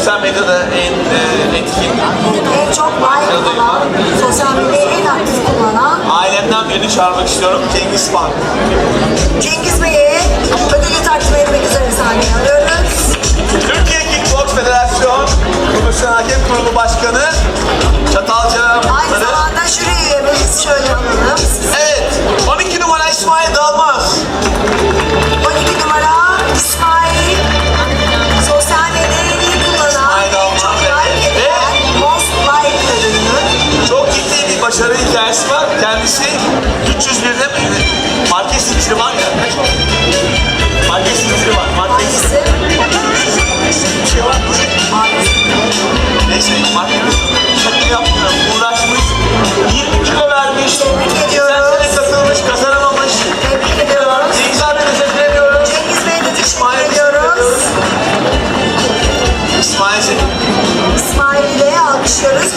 sosyal medyada en e, etkin En çok like alan, sosyal medyayı en aktif kullanan ailemden birini çağırmak istiyorum. Cengiz Pan. Cengiz Bey'i ödülü takdim etmek üzere sahneye alıyoruz. Türkiye Kickbox Federasyon Profesyonel Hakem Kurulu Başkanı başarı hikayesi var. Kendisi 301'de mi? Market zinciri var ya. Market zinciri var. Market Hangisi? bir şey var mı? Neyse market şaka yapmıyorum. Uğraşmış. 20 kilo vermiş. Tebrik ediyoruz. sene katılmış, kazanamamış. Tebrik ediyoruz. Cengiz abi teşekkür ediyoruz. Cengiz Bey'e de teşekkür ediyoruz. İsmail'cim. İsmail'i alkışlıyoruz.